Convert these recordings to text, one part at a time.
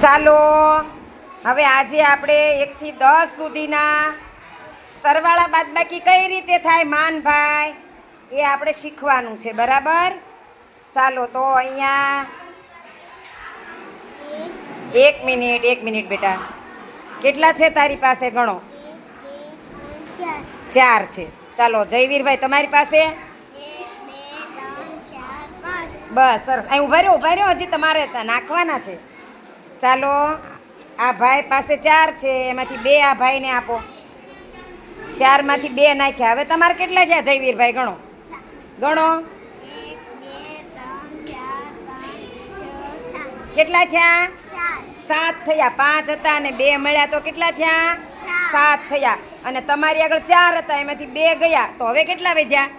ચાલો, હવે આજે આપણે એકથી દસ સુધીના સરવાળા બાદબાકી કઈ રીતે થાય માનભાઈ? એ આપણે શીખવાનું છે, બરાબર? ચાલો, તો અહીંયા એક મિનિટ એક મિનિટ બેટા. કેટલા છે તારી પાસે ગણો? ચાર છે. ચાલો, જયવીરભાઈ, તમારી પાસે? બસ, સરસ. અહીં ઊભા રહ્યો ઊભા રહ્યો, હજી તમારે નાખવાના છે. ચાલો આ ભાઈ પાસે ચાર છે એમાંથી બે આ ભાઈને આપો. ચારમાંથી બે નાખ્યા. હવે તમારે કેટલા છે જયવીરભાઈ? ગણો. ગણો. કેટલા થયા? સાત થયા. પાંચ હતા અને બે મળ્યા. તો કેટલા થયા? સાત થયા. અને તમારી આગળ ચાર હતા એમાંથી બે ગયા. તો હવે કેટલા વધ્યા?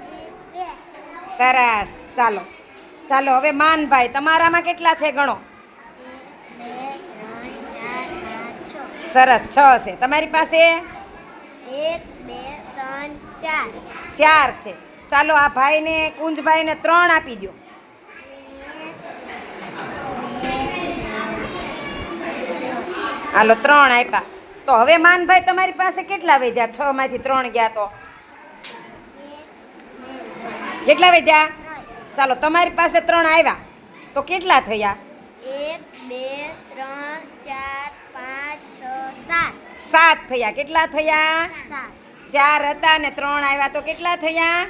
સરસ. ચાલો. ચાલો હવે માનભાઈ તમારામાં કેટલા છે? ગણો. સરસ છ છે. તમારી પાસે? એક બે ત્રણ ચાર. ચાર છે. ચાલો આ ભાઈને કુંજભાઈને ત્રણ આપી દો હાલો ત્રણ આપ્યા. તો હવે માનભાઈ તમારી પાસે કેટલા વધ્યા? છ માંથી ત્રણ ગયા તો. કેટલા વધ્યા? ચાલો તમારી પાસે ત્રણ આવ્યા તો કેટલા થયા? સાત થયા. કેટલા થયા? ચાર હતા ને ત્રણ આવ્યા. તો કેટલા થયા?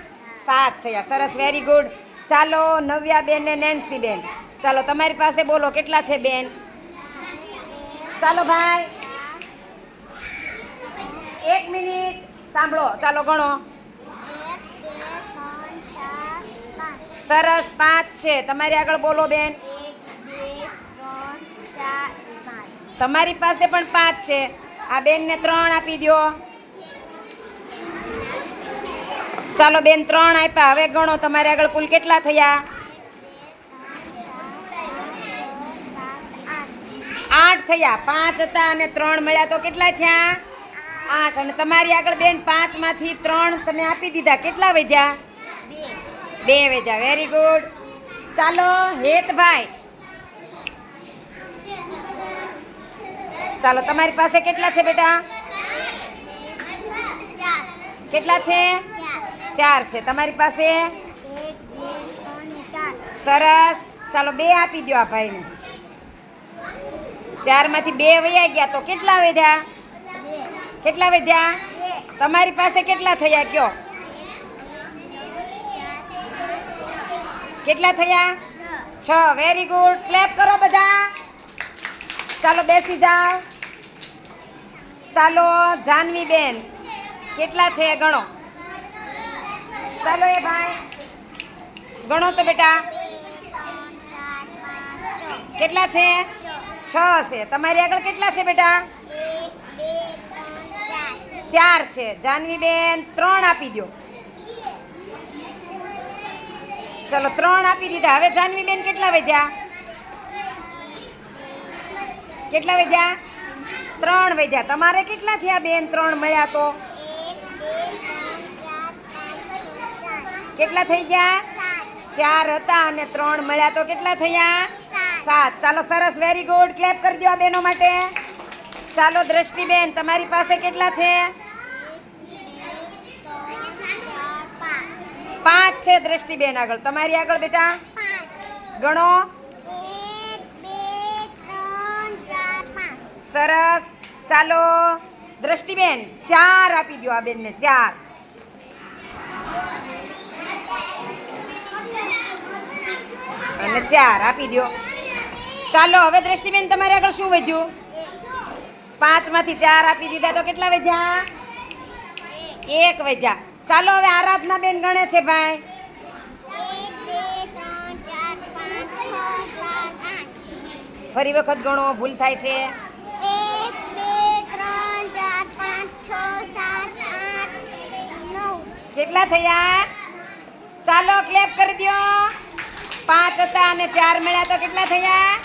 સાત થયા. સરસ વેરી ગુડ ચાલો નવ્યા બેન ને નેન્સી બેન. ચાલો તમારી પાસે બોલો કેટલા છે બેન? ચાલો ભાઈ. એક મિનિટ. સાંભળો. ચાલો ગણો. સરસ પાંચ છે. તમારી આગળ બોલો બેન. તમારી પાસે પણ પાંચ છે. આ બેનને ત્રણ આપી દો ચાલો બેન ત્રણ આપ્યા. હવે ગણો તમારે આગળ કુલ કેટલા થયા? આઠ થયા. પાંચ હતા અને ત્રણ મળ્યા. તો કેટલા થયા? આઠ. અને તમારી આગળ બેન પાંચમાંથી ત્રણ તમે આપી દીધા. કેટલા વધ્યા? બે. વધ્યા. વેરી ગુડ ચાલો હેતભાઈ ચાલો, તમારી પાસે કેટલા છે બેટા? કેટલા છે? ચાર છે. તમારી પાસે? સરસ. ચાલો, બે આપી દો આ ભાઈને. ચારમાંથી બે વયા ગયા તો કેટલા વધ્યા? કેટલા વધ્યા? તમારી પાસે કેટલા થયા કયો? કેટલા થયા? છ. વેરી ગુડ ક્લેપ કરો બધા. ચાલો, બેસી જાઓ. ચાલો જાનવી બેન કેટલા છે ગણો? ચાલો એ ભાઈ, ગણો તો બેટા. કેટલા છે? છ છે. તમારી આગળ કેટલા છે બેટા? ચાર છે. જાનવી બેન ત્રણ આપી દો ચાલો, ત્રણ આપી દીધા. હવે જાનવી બેન કેટલા વધ્યા? કેટલા વધ્યા? ત્રણ વધ્યા. તમારે કેટલા થયા બેન? ત્રણ મળ્યા તો? કેટલા થઈ ગયા? ચાર હતા અને ત્રણ મળ્યા તો કેટલા થયા. સાત. ચાલો સરસ વેરી ગુડ ક્લેપ કરી દો આ બેનો માટે. ચાલો દ્રષ્ટિબેન તમારી પાસે કેટલા છે? પાંચ છે દ્રષ્ટિબેન આગળ. તમારી આગળ બેટા? ગણો. સરસ. ચાલો, દ્રષ્ટિબેન, ચાર આપી દો આ બેનને, ચાર. અને ચાર આપી દો ચાલો, હવે દ્રષ્ટિબેન, તમારે આગળ શું વધ્યું? પાંચમાંથી ચાર આપી દીધા તો કેટલા વધ્યા? એક વધ્યા. ચાલો, હવે આરાધના બેન ગણે છે, ભાઈ. ફરી વખત ગણો, ભૂલ થાય છે. કેટલા થયા? ચાલો ક્લેપ કરી દો. પાંચ હતા અને ચાર મળ્યા તો કેટલા થયા?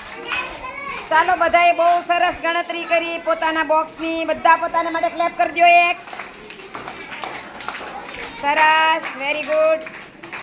ચાલો બધાએ બહુ સરસ ગણતરી કરી પોતાના બોક્સની બધા પોતાના માટે ક્લેપ કરી દો એક. સરસ વેરી ગુડ